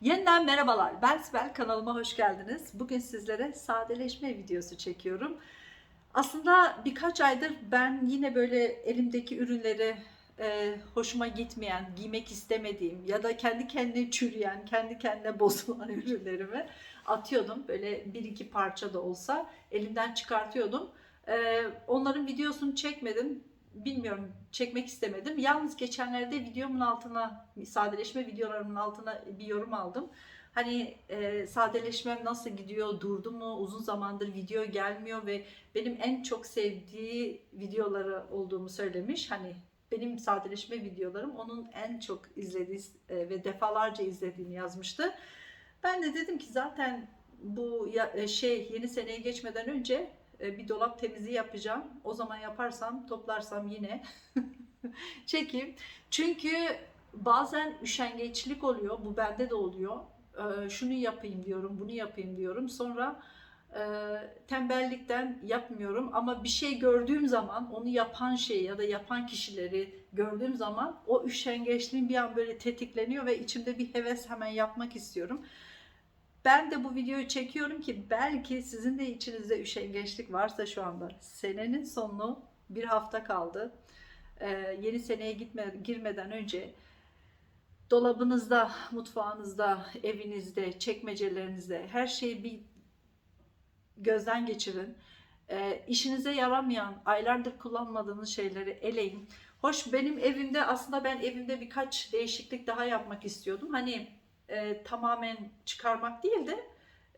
Yeniden merhabalar. Ben Sibel. Kanalıma hoş geldiniz. Bugün sizlere sadeleşme videosu çekiyorum. Aslında birkaç aydır ben yine böyle elimdeki ürünleri e, hoşuma gitmeyen, giymek istemediğim ya da kendi kendine çürüyen, kendi kendine bozulan ürünlerimi atıyordum. Böyle bir iki parça da olsa elimden çıkartıyordum. E, onların videosunu çekmedim. Bilmiyorum çekmek istemedim. Yalnız geçenlerde videomun altına, sadeleşme videolarımın altına bir yorum aldım. Hani e, sadeleşmem nasıl gidiyor, durdu mu, uzun zamandır video gelmiyor ve benim en çok sevdiği videoları olduğumu söylemiş. Hani benim sadeleşme videolarım onun en çok izlediği e, ve defalarca izlediğini yazmıştı. Ben de dedim ki zaten bu ya- e, şey yeni seneye geçmeden önce bir dolap temizliği yapacağım. O zaman yaparsam, toplarsam yine çekeyim. Çünkü bazen üşengeçlik oluyor. Bu bende de oluyor. Ee, şunu yapayım diyorum, bunu yapayım diyorum. Sonra e, tembellikten yapmıyorum ama bir şey gördüğüm zaman onu yapan şeyi ya da yapan kişileri gördüğüm zaman o üşengeçliğim bir an böyle tetikleniyor ve içimde bir heves hemen yapmak istiyorum. Ben de bu videoyu çekiyorum ki belki sizin de içinizde üşengeçlik varsa şu anda senenin sonunu bir hafta kaldı. Ee, yeni seneye gitme, girmeden önce dolabınızda, mutfağınızda, evinizde, çekmecelerinizde her şeyi bir gözden geçirin. Ee, işinize yaramayan, aylardır kullanmadığınız şeyleri eleyin. Hoş benim evimde aslında ben evimde birkaç değişiklik daha yapmak istiyordum. Hani e, tamamen çıkarmak değil de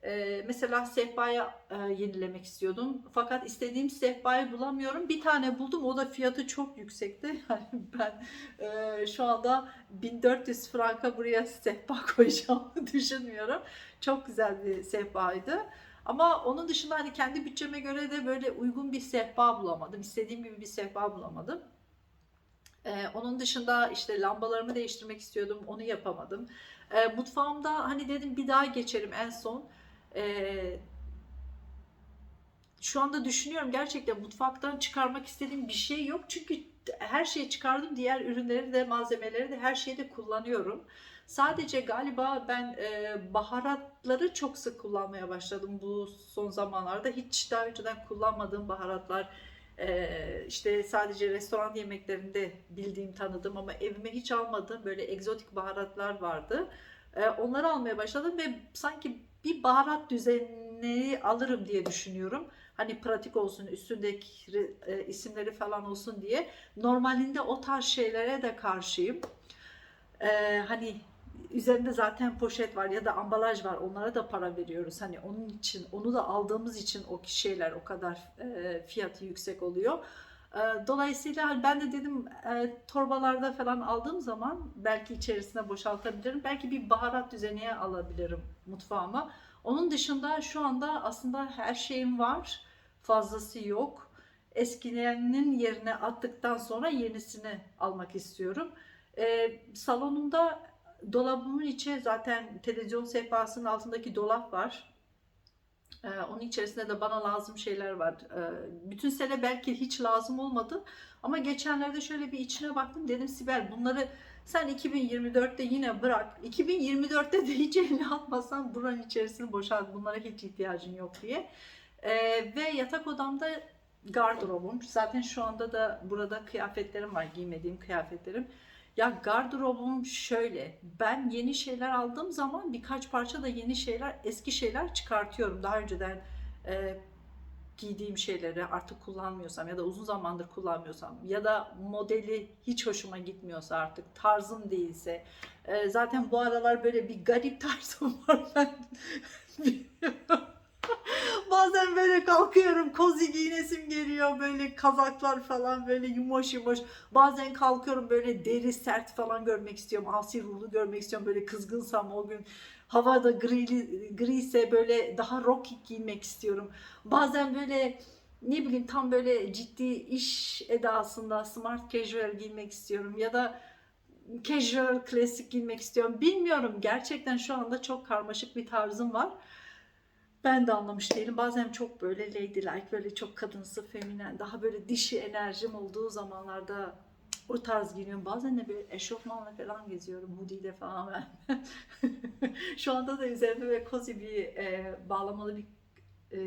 e, mesela sehpayı e, yenilemek istiyordum. Fakat istediğim sehpayı bulamıyorum. Bir tane buldum. O da fiyatı çok yüksekti. Yani ben e, şu anda 1400 franka buraya sehpa koyacağımı düşünmüyorum. Çok güzel bir sehpaydı. Ama onun dışında hani kendi bütçeme göre de böyle uygun bir sehpa bulamadım. İstediğim gibi bir sehpa bulamadım. Ee, onun dışında işte lambalarımı değiştirmek istiyordum. Onu yapamadım. Ee, mutfağımda hani dedim bir daha geçerim en son. Ee, şu anda düşünüyorum gerçekten mutfaktan çıkarmak istediğim bir şey yok. Çünkü her şeyi çıkardım. Diğer ürünleri de malzemeleri de her şeyi de kullanıyorum. Sadece galiba ben e, baharatları çok sık kullanmaya başladım bu son zamanlarda. Hiç daha önceden kullanmadığım baharatlar e, işte sadece restoran yemeklerinde bildiğim tanıdım ama evime hiç almadığım böyle egzotik baharatlar vardı. E, onları almaya başladım ve sanki bir baharat düzeni alırım diye düşünüyorum. Hani pratik olsun, üstündeki e, isimleri falan olsun diye. Normalinde o tarz şeylere de karşıyım. E, hani üzerinde zaten poşet var ya da ambalaj var. Onlara da para veriyoruz. Hani onun için, onu da aldığımız için o şeyler o kadar e, fiyatı yüksek oluyor. E, Dolayısıyla hani ben de dedim e, torbalarda falan aldığım zaman belki içerisine boşaltabilirim. Belki bir baharat düzeniye alabilirim mutfağıma. Onun dışında şu anda aslında her şeyim var. Fazlası yok. Eskilerinin yerine attıktan sonra yenisini almak istiyorum. Ee, salonumda dolabımın içi zaten televizyon sehpasının altındaki dolap var. Ee, onun içerisinde de bana lazım şeyler var. Ee, bütün sene belki hiç lazım olmadı. Ama geçenlerde şöyle bir içine baktım. Dedim Sibel bunları sen 2024'te yine bırak. 2024'te de hiç eline atmasan buranın içerisini boşalt. Bunlara hiç ihtiyacın yok diye. Ee, ve yatak odamda gardırobum. Zaten şu anda da burada kıyafetlerim var. Giymediğim kıyafetlerim. Ya gardırobum şöyle. Ben yeni şeyler aldığım zaman birkaç parça da yeni şeyler, eski şeyler çıkartıyorum. Daha önceden e, giydiğim şeyleri artık kullanmıyorsam ya da uzun zamandır kullanmıyorsam ya da modeli hiç hoşuma gitmiyorsa artık tarzım değilse e, zaten bu aralar böyle bir garip tarzım var ben bazen böyle kalkıyorum kozi giyinesim geliyor böyle kazaklar falan böyle yumuş yumuş bazen kalkıyorum böyle deri sert falan görmek istiyorum asi ruhlu görmek istiyorum böyle kızgınsam o gün havada grili, gri ise böyle daha rock giymek istiyorum bazen böyle ne bileyim tam böyle ciddi iş edasında smart casual giymek istiyorum ya da casual klasik giymek istiyorum. Bilmiyorum gerçekten şu anda çok karmaşık bir tarzım var. Ben de anlamış değilim. Bazen çok böyle ladylike, böyle çok kadınsı, feminen, daha böyle dişi enerjim olduğu zamanlarda o tarz giyiniyorum. Bazen de böyle eşofmanla falan geziyorum. Hoodie'de falan ben. Şu anda da üzerinde böyle cozy bir e, bağlamalı bir e,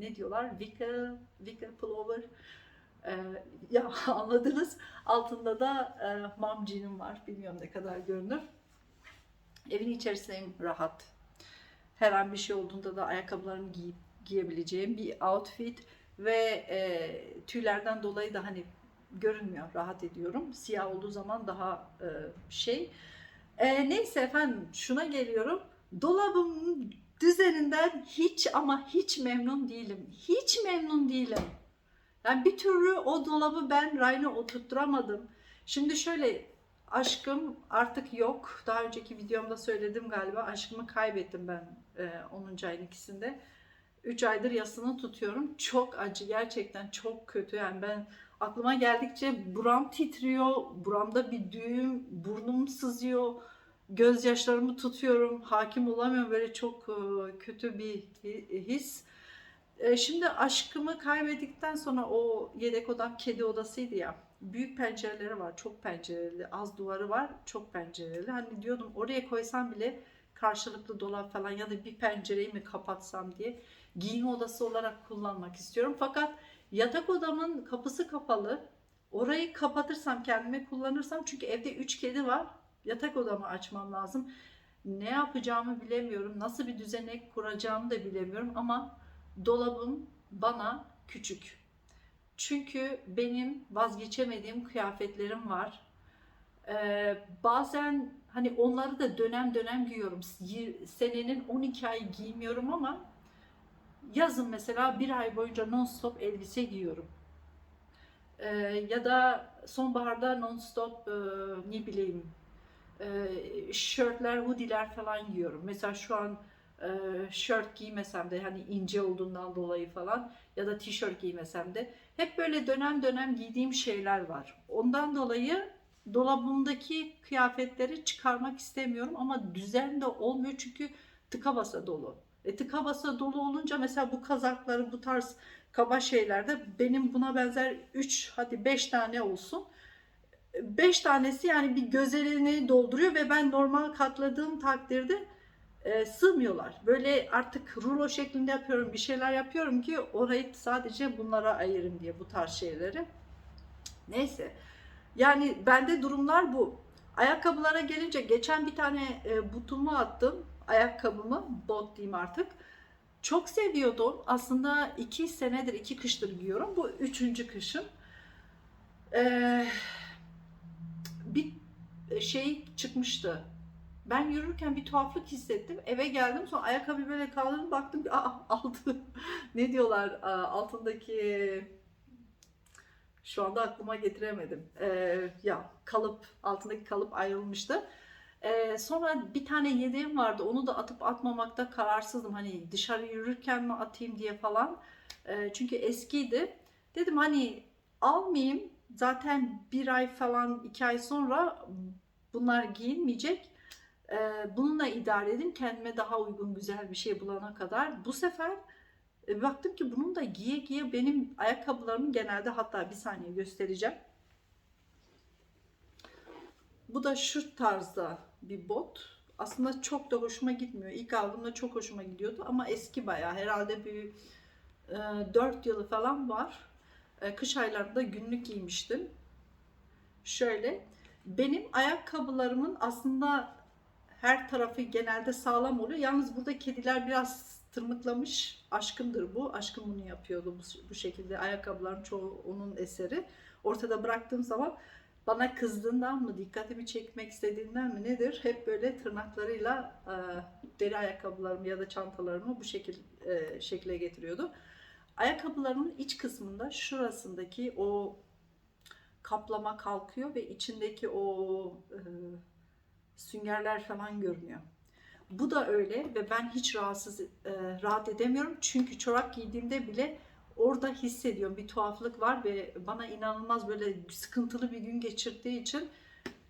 ne diyorlar? Wicker, wicker pullover. E, ya anladınız. Altında da e, mom jean'im var. Bilmiyorum ne kadar görünür. Evin içerisindeyim rahat. Her an bir şey olduğunda da ayakkabılarımı giyip giyebileceğim bir outfit ve e, tüylerden dolayı da hani görünmüyor, rahat ediyorum. Siyah olduğu zaman daha e, şey. E, neyse efendim şuna geliyorum. Dolabımın düzeninden hiç ama hiç memnun değilim. Hiç memnun değilim. Yani bir türlü o dolabı ben rayına oturtturamadım. Şimdi şöyle aşkım artık yok. Daha önceki videomda söyledim galiba. Aşkımı kaybettim ben 10. ayın ikisinde. 3 aydır yasını tutuyorum. Çok acı gerçekten çok kötü. Yani ben aklıma geldikçe buram titriyor. Buramda bir düğüm, burnum sızıyor. Gözyaşlarımı tutuyorum. Hakim olamıyorum. Böyle çok e, kötü bir hi- his. E, Şimdi aşkımı kaybettikten sonra o yedek odam kedi odasıydı ya. Büyük pencereleri var, çok pencereli. Az duvarı var, çok pencereli. Hani diyordum oraya koysam bile karşılıklı dolap falan ya da bir pencereyi mi kapatsam diye giyinme odası olarak kullanmak istiyorum. Fakat yatak odamın kapısı kapalı. Orayı kapatırsam kendime kullanırsam çünkü evde 3 kedi var. Yatak odamı açmam lazım. Ne yapacağımı bilemiyorum. Nasıl bir düzenek kuracağımı da bilemiyorum ama dolabım bana küçük. Çünkü benim vazgeçemediğim kıyafetlerim var. Ee, bazen hani onları da dönem dönem giyiyorum. Senenin 12 ay giymiyorum ama yazın mesela bir ay boyunca non-stop elbise giyiyorum. Ee, ya da sonbaharda non-stop e, ne bileyim e, şörtler, hoodie'ler falan giyiyorum. Mesela şu an e, şört giymesem de hani ince olduğundan dolayı falan ya da tişört giymesem de hep böyle dönem dönem giydiğim şeyler var. Ondan dolayı dolabımdaki kıyafetleri çıkarmak istemiyorum ama düzen de olmuyor çünkü tıka basa dolu. E, tıka basa dolu olunca mesela bu kazakları bu tarz kaba şeylerde benim buna benzer 3 hadi 5 tane olsun. 5 tanesi yani bir gözelini dolduruyor ve ben normal katladığım takdirde e, sığmıyorlar. Böyle artık rulo şeklinde yapıyorum, bir şeyler yapıyorum ki orayı sadece bunlara ayırayım diye bu tarz şeyleri. Neyse. Yani bende durumlar bu. Ayakkabılara gelince geçen bir tane e, butumu attım. Ayakkabımı, bot diyeyim artık. Çok seviyordum. Aslında iki senedir, iki kıştır giyiyorum. Bu üçüncü kışım. Ee, bir şey çıkmıştı. Ben yürürken bir tuhaflık hissettim. Eve geldim sonra ayakkabıyı böyle kaldırdım baktım aa altı ne diyorlar altındaki şu anda aklıma getiremedim. Ee, ya kalıp altındaki kalıp ayrılmıştı. Ee, sonra bir tane yedeğim vardı. Onu da atıp atmamakta kararsızdım. Hani dışarı yürürken mi atayım diye falan. Ee, çünkü eskiydi. Dedim hani almayayım. Zaten bir ay falan iki ay sonra bunlar giyinmeyecek. Ee, bununla idare edin. Kendime daha uygun güzel bir şey bulana kadar. Bu sefer e, baktım ki bunun da giye giye benim ayakkabılarım genelde hatta bir saniye göstereceğim. Bu da şu tarzda bir bot. Aslında çok da hoşuma gitmiyor. İlk aldığımda çok hoşuma gidiyordu ama eski bayağı. Herhalde bir e, 4 yılı falan var. E, kış aylarında günlük giymiştim. Şöyle. Benim ayakkabılarımın aslında her tarafı genelde sağlam oluyor. Yalnız burada kediler biraz tırmıklamış. Aşkımdır bu. Aşkım bunu yapıyordu bu, bu şekilde. Ayakkabıların çoğu onun eseri. Ortada bıraktığım zaman bana kızdığından mı, dikkatimi çekmek istediğinden mi nedir? Hep böyle tırnaklarıyla e, deri ayakkabılarımı ya da çantalarımı bu şekil e, şekle getiriyordu. Ayakkabılarımın iç kısmında şurasındaki o kaplama kalkıyor ve içindeki o e, süngerler falan görünüyor. Bu da öyle ve ben hiç rahatsız e, rahat edemiyorum çünkü çorap giydiğimde bile orada hissediyorum bir tuhaflık var ve bana inanılmaz böyle sıkıntılı bir gün geçirdiği için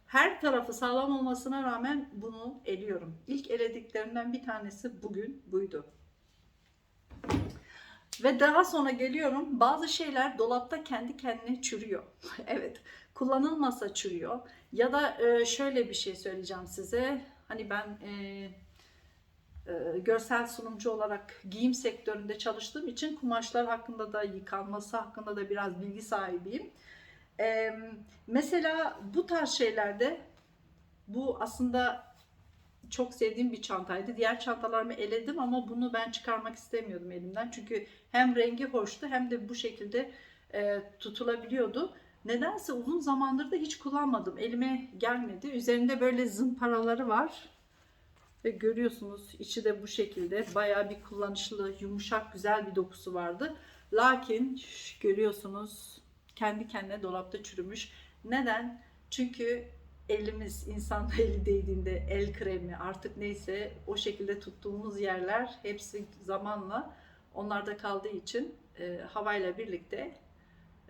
her tarafı sağlam olmasına rağmen bunu eliyorum. İlk elediklerimden bir tanesi bugün buydu. Ve daha sonra geliyorum bazı şeyler dolapta kendi kendine çürüyor. evet kullanılmasa çürüyor. Ya da e, şöyle bir şey söyleyeceğim size. Hani ben e, görsel sunumcu olarak giyim sektöründe çalıştığım için kumaşlar hakkında da yıkanması hakkında da biraz bilgi sahibiyim. E, mesela bu tarz şeylerde bu aslında çok sevdiğim bir çantaydı. Diğer çantalarımı eledim ama bunu ben çıkarmak istemiyordum elimden. Çünkü hem rengi hoştu hem de bu şekilde e, tutulabiliyordu. Nedense uzun zamandır da hiç kullanmadım. Elime gelmedi. Üzerinde böyle zımparaları var. Ve görüyorsunuz içi de bu şekilde. Bayağı bir kullanışlı, yumuşak, güzel bir dokusu vardı. Lakin görüyorsunuz kendi kendine dolapta çürümüş. Neden? Çünkü elimiz insan eli değdiğinde el kremi artık neyse o şekilde tuttuğumuz yerler hepsi zamanla onlarda kaldığı için e, havayla birlikte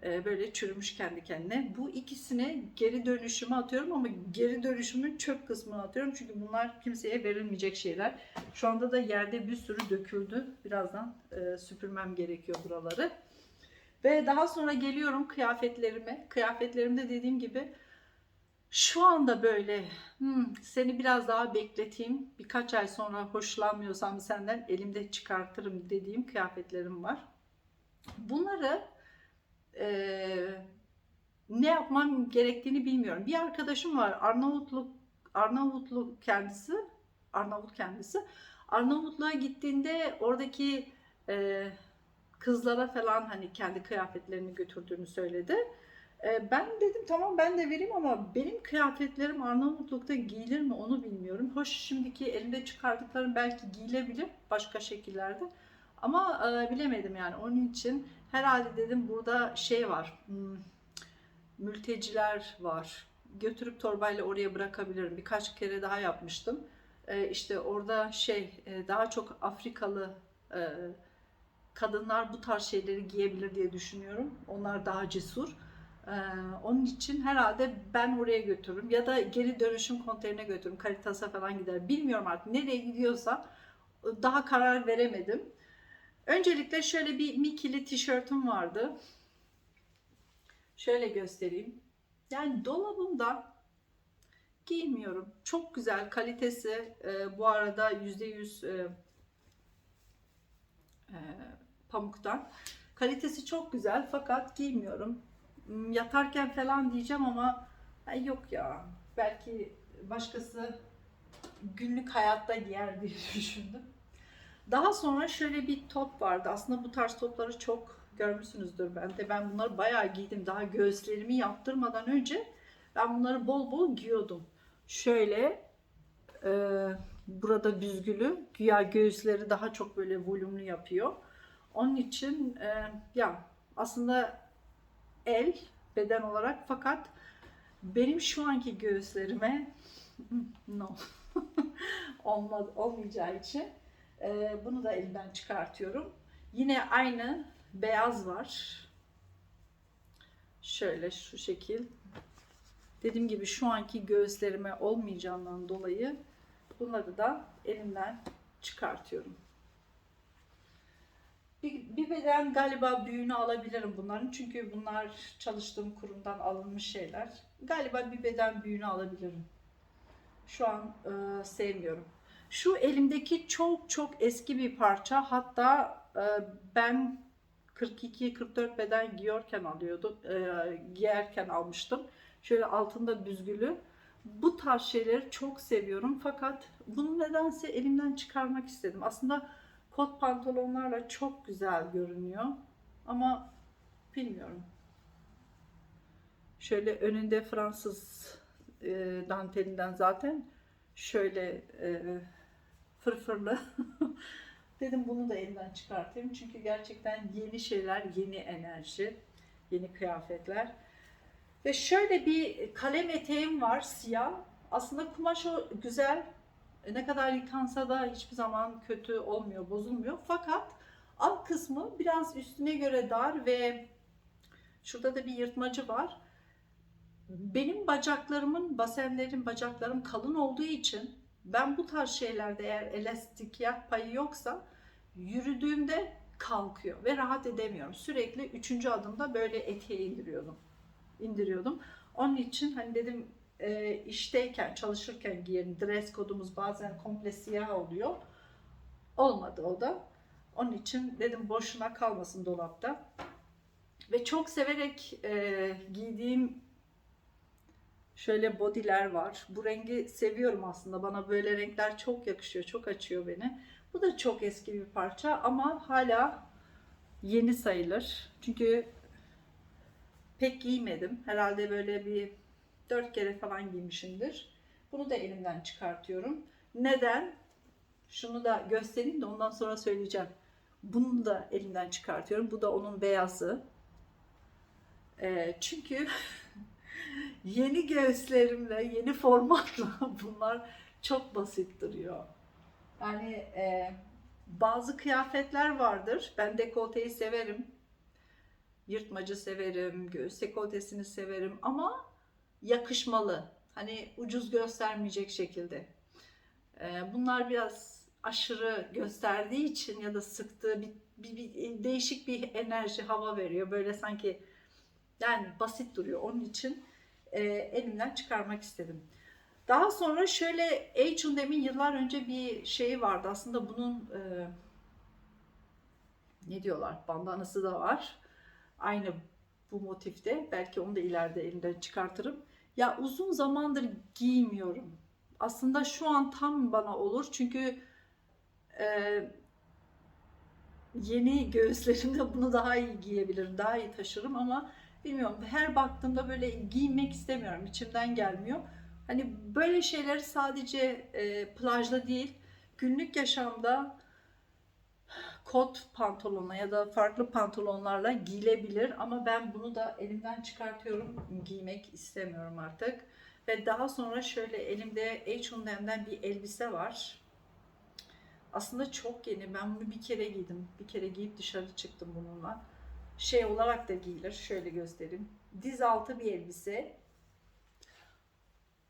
böyle çürümüş kendi kendine. Bu ikisini geri dönüşüme atıyorum ama geri dönüşümün çöp kısmına atıyorum. Çünkü bunlar kimseye verilmeyecek şeyler. Şu anda da yerde bir sürü döküldü. Birazdan e, süpürmem gerekiyor buraları. Ve daha sonra geliyorum kıyafetlerime. Kıyafetlerimde dediğim gibi şu anda böyle "Hmm, seni biraz daha bekleteyim. Birkaç ay sonra hoşlanmıyorsam senden elimde çıkartırım dediğim kıyafetlerim var. Bunları eee, ne yapmam gerektiğini bilmiyorum. Bir arkadaşım var Arnavutluk Arnavutluk kendisi Arnavut kendisi. Arnavutluğa gittiğinde oradaki eee, kızlara falan hani kendi kıyafetlerini götürdüğünü söyledi. E, Ben dedim tamam ben de vereyim ama benim kıyafetlerim Arnavutluk'ta giyilir mi onu bilmiyorum. Hoş şimdiki elimde çıkardıklarım belki giyilebilir başka şekillerde. Ama e, bilemedim yani onun için herhalde dedim burada şey var. hmm, mülteciler var. Götürüp torbayla oraya bırakabilirim. Birkaç kere daha yapmıştım. E, işte orada şey e, daha çok Afrikalı e, kadınlar bu tarz şeyleri giyebilir diye düşünüyorum. Onlar daha cesur. Ee, onun için herhalde ben oraya götürürüm ya da geri dönüşüm konteynerine götürürüm. Caritas'a falan gider. Bilmiyorum artık nereye gidiyorsa daha karar veremedim. Öncelikle şöyle bir Mickey'li tişörtüm vardı. Şöyle göstereyim. Yani dolabımda giymiyorum. Çok güzel kalitesi e, bu arada %100 e, e, pamuktan. Kalitesi çok güzel fakat giymiyorum. Hmm, Yatarken falan diyeceğim ama ay yok ya. Belki başkası günlük hayatta giyer diye düşündüm. Daha sonra şöyle bir top vardı. Aslında bu tarz topları çok görmüşsünüzdür ben de. Ben bunları bayağı giydim. Daha göğüslerimi yaptırmadan önce ben bunları bol bol giyiyordum. Şöyle e, burada büzgülü. Güya göğüsleri daha çok böyle volümlü yapıyor. Onun için e, ya aslında el beden olarak fakat benim şu anki göğüslerime no olmadı olmayacağı için e, bunu da elimden çıkartıyorum. Yine aynı beyaz var. Şöyle şu şekil. Dediğim gibi şu anki göğüslerime olmayacağından dolayı bunları da elimden çıkartıyorum. Bir, bir beden galiba büyüğünü alabilirim bunların. Çünkü bunlar çalıştığım kurumdan alınmış şeyler. Galiba bir beden büyüğünü alabilirim. Şu an e, sevmiyorum. Şu elimdeki çok çok eski bir parça. Hatta e, ben 42-44 beden giyiyorken alıyordum. E, giyerken almıştım. Şöyle altında büzgülü. Bu tarz şeyleri çok seviyorum. Fakat bunu nedense elimden çıkarmak istedim. Aslında kot pantolonlarla çok güzel görünüyor. Ama bilmiyorum. Şöyle önünde Fransız e, dantelinden zaten şöyle e, fırfırlı. Dedim bunu da elimden çıkartayım. Çünkü gerçekten yeni şeyler, yeni enerji, yeni kıyafetler. Ve şöyle bir kalem eteğim var siyah. Aslında kumaş o güzel. E, Ne kadar yıkansa da hiçbir zaman kötü olmuyor, bozulmuyor. Fakat alt kısmı biraz üstüne göre dar ve şurada da bir yırtmacı var. Benim bacaklarımın, basenlerim, bacaklarım kalın olduğu için ben bu tarz şeylerde eğer elastik yak payı yoksa yürüdüğümde kalkıyor ve rahat edemiyorum. Sürekli üçüncü adımda böyle eteği indiriyordum. indiriyordum. Onun için hani dedim e, işteyken, çalışırken giyerim. Dress kodumuz bazen komple siyah oluyor. Olmadı o da. Onun için dedim boşuna kalmasın dolapta. Ve çok severek e, giydiğim şöyle bodyler var. Bu rengi seviyorum aslında. Bana böyle renkler çok yakışıyor, çok açıyor beni. Bu da çok eski bir parça ama hala yeni sayılır. Çünkü pek giymedim. Herhalde böyle bir dört kere falan giymişimdir. Bunu da elimden çıkartıyorum. Neden? Şunu da göstereyim de ondan sonra söyleyeceğim. Bunu da elimden çıkartıyorum. Bu da onun beyazı. Ee, çünkü yeni göğüslerimle, yeni formatla bunlar çok basit duruyor. Yani e, bazı kıyafetler vardır. Ben dekolteyi severim. Yırtmacı severim, göğüs dekoltesini severim ama yakışmalı. Hani ucuz göstermeyecek şekilde. E, bunlar biraz aşırı gösterdiği için ya da sıktığı bir, bir, bir değişik bir enerji, hava veriyor. Böyle sanki yani basit duruyor. Onun için e, elimden çıkarmak istedim. Daha sonra şöyle H&M'in yıllar önce bir şeyi vardı. Aslında bunun e, ne diyorlar? Bandanası da var. Aynı bu motifte. Belki onu da ileride elimden çıkartırım. Ya uzun zamandır giymiyorum. Aslında şu an tam bana olur. Çünkü e, yeni göğüslerimde bunu daha iyi giyebilirim. Daha iyi taşırım ama bilmiyorum. Her baktığımda böyle giymek istemiyorum. İçimden gelmiyor. Hani böyle şeyleri sadece e, plajda değil, günlük yaşamda kot pantolonla ya da farklı pantolonlarla giyilebilir ama ben bunu da elimden çıkartıyorum, giymek istemiyorum artık. Ve daha sonra şöyle elimde H&M'den bir elbise var. Aslında çok yeni. Ben bunu bir kere giydim. Bir kere giyip dışarı çıktım bununla. Şey olarak da giyilir. Şöyle göstereyim. Diz altı bir elbise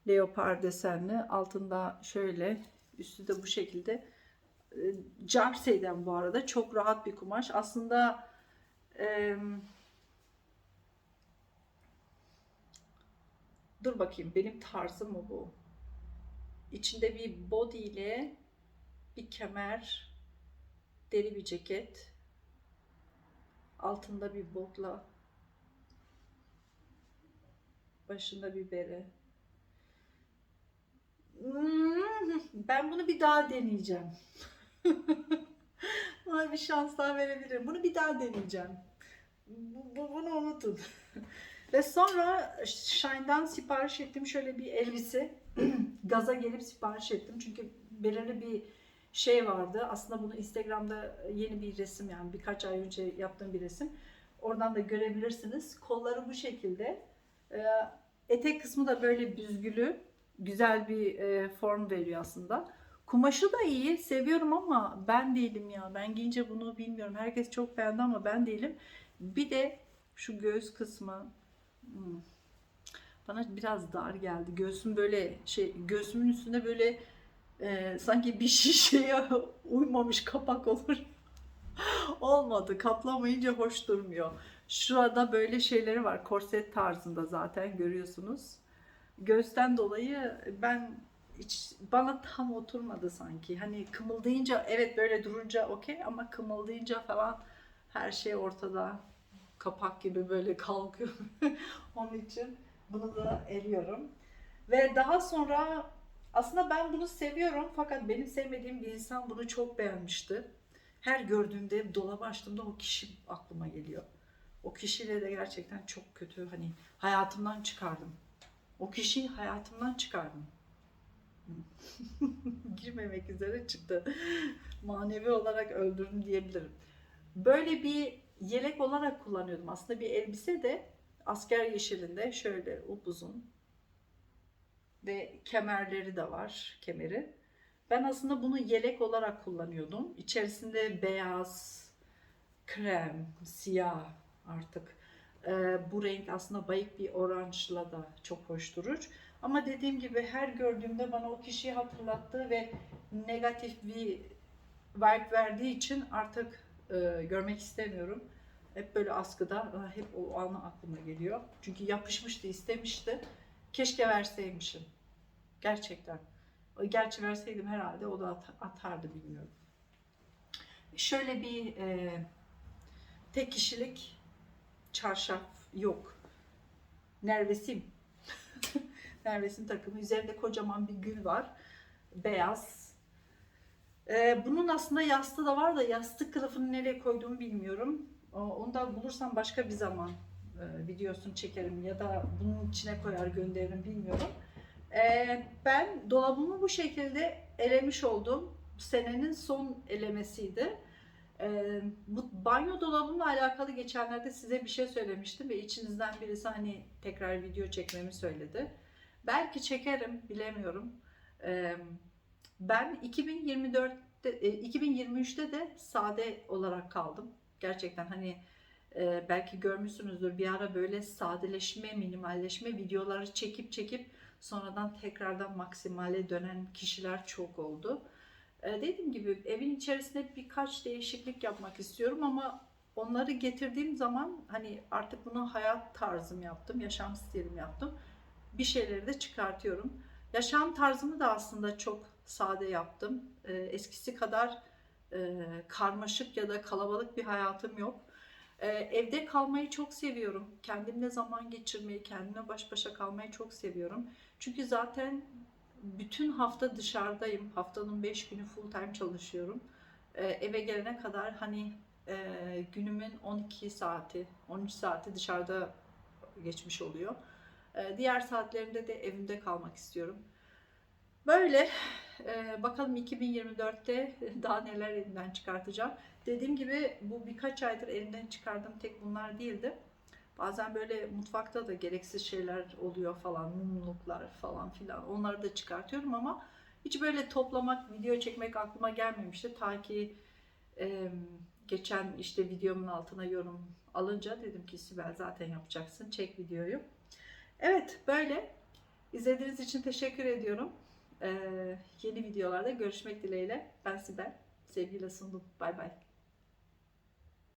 leopar desenli. Altında şöyle, üstü de bu şekilde. Jersey'den bu arada. Çok rahat bir kumaş. Aslında e, dur bakayım benim tarzım mı bu? İçinde bir body ile bir kemer, deri bir ceket, altında bir botla, başında bir bere. Hmm, Ben bunu bir daha deneyeceğim. Buna bir şans daha verebilirim. Bunu bir daha deneyeceğim. Bu, bu- bunu unutun. Ve sonra Shine'dan sipariş ettim şöyle bir elbise. Gaza gelip sipariş ettim. Çünkü belirli bir şey vardı. Aslında bunu Instagram'da yeni bir resim yani birkaç ay önce yaptığım bir resim. Oradan da görebilirsiniz. Kolları bu şekilde. Ee, Etek kısmı da böyle büzgülü güzel bir e, form veriyor aslında. Kumaşı da iyi, seviyorum ama ben değilim ya. Ben giyince bunu bilmiyorum. Herkes çok beğendi ama ben değilim. Bir de şu göğüs kısmı hmm, bana biraz dar geldi. Göğsüm böyle şey, göğsümün üstünde böyle e, sanki bir şişeye uymamış kapak olur. Olmadı. Kaplamayınca hoş durmuyor. Şurada böyle şeyleri var. Korset tarzında zaten görüyorsunuz göğüsten dolayı ben hiç bana tam oturmadı sanki. Hani kımıldayınca evet böyle durunca okey ama kımıldayınca falan her şey ortada. Kapak gibi böyle kalkıyor. Onun için bunu da eliyorum. Ve daha sonra aslında ben bunu seviyorum fakat benim sevmediğim bir insan bunu çok beğenmişti. Her gördüğümde dolabı açtığımda o kişi aklıma geliyor. O kişiyle de gerçekten çok kötü hani hayatımdan çıkardım. O kişiyi hayatımdan çıkardım. Girmemek üzere çıktı. Manevi olarak öldürdüm diyebilirim. Böyle bir yelek olarak kullanıyordum. Aslında bir elbise de asker yeşilinde şöyle upuzun ve kemerleri de var kemeri. Ben aslında bunu yelek olarak kullanıyordum. İçerisinde beyaz, krem, siyah artık ee, bu renk aslında bayık bir oranjla da çok hoş durur. Ama dediğim gibi her gördüğümde bana o kişiyi hatırlattı ve negatif bir vibe verdiği için artık e, görmek istemiyorum. Hep böyle askıda e, hep o anı aklıma geliyor. Çünkü yapışmıştı, istemişti. Keşke verseymişim. Gerçekten. Gerçi verseydim herhalde o da at- atardı bilmiyorum. Şöyle bir e, tek kişilik çarşaf yok. Nervesim. Nervesim takımı. Üzerinde kocaman bir gül var. Beyaz. Ee, bunun aslında yastığı da var da yastık kılıfını nereye koyduğumu bilmiyorum. Onu da bulursam başka bir zaman e, videosunu çekerim ya da bunun içine koyar gönderirim bilmiyorum. Ee, ben dolabımı bu şekilde elemiş oldum. Senenin son elemesiydi. Ee, bu banyo dolabımla alakalı geçenlerde size bir şey söylemiştim ve içinizden birisi hani tekrar video çekmemi söyledi. Belki çekerim, bilemiyorum. Ben 2024'te, e, 2023'te de sade olarak kaldım. Gerçekten hani e, belki görmüşsünüzdür bir ara böyle sadeleşme, minimalleşme videoları çekip çekip sonradan tekrardan maksimale dönen kişiler çok oldu. E, dediğim gibi evin içerisinde birkaç değişiklik yapmak istiyorum ama onları getirdiğim zaman hani artık bunu hayat tarzım yaptım, yaşam stilim yaptım. Bir şeyleri de çıkartıyorum. Yaşam tarzımı da aslında çok sade yaptım. E, eskisi kadar e, karmaşık ya da kalabalık bir hayatım yok. E, evde kalmayı çok seviyorum. Kendimle zaman geçirmeyi, kendimle baş başa kalmayı çok seviyorum. Çünkü zaten bütün hafta dışarıdayım. Haftanın 5 günü full time çalışıyorum. Ee, eve gelene kadar hani e, günümün 12 saati, 13 saati dışarıda geçmiş oluyor. Ee, diğer saatlerinde de evimde kalmak istiyorum. Böyle e, bakalım 2024'te daha neler elimden çıkartacağım. Dediğim gibi bu birkaç aydır elimden çıkardığım tek bunlar değildi. Bazen böyle mutfakta da gereksiz şeyler oluyor falan, mumluklar falan filan. Onları da çıkartıyorum ama hiç böyle toplamak, video çekmek aklıma gelmemişti. Ta ki e, geçen işte videomun altına yorum alınca dedim ki Sibel zaten yapacaksın, çek videoyu. Evet böyle. İzlediğiniz için teşekkür ediyorum. Yeni videolarda görüşmek dileğiyle. Ben Sibel. Sevgiyle sundum. Bay bay.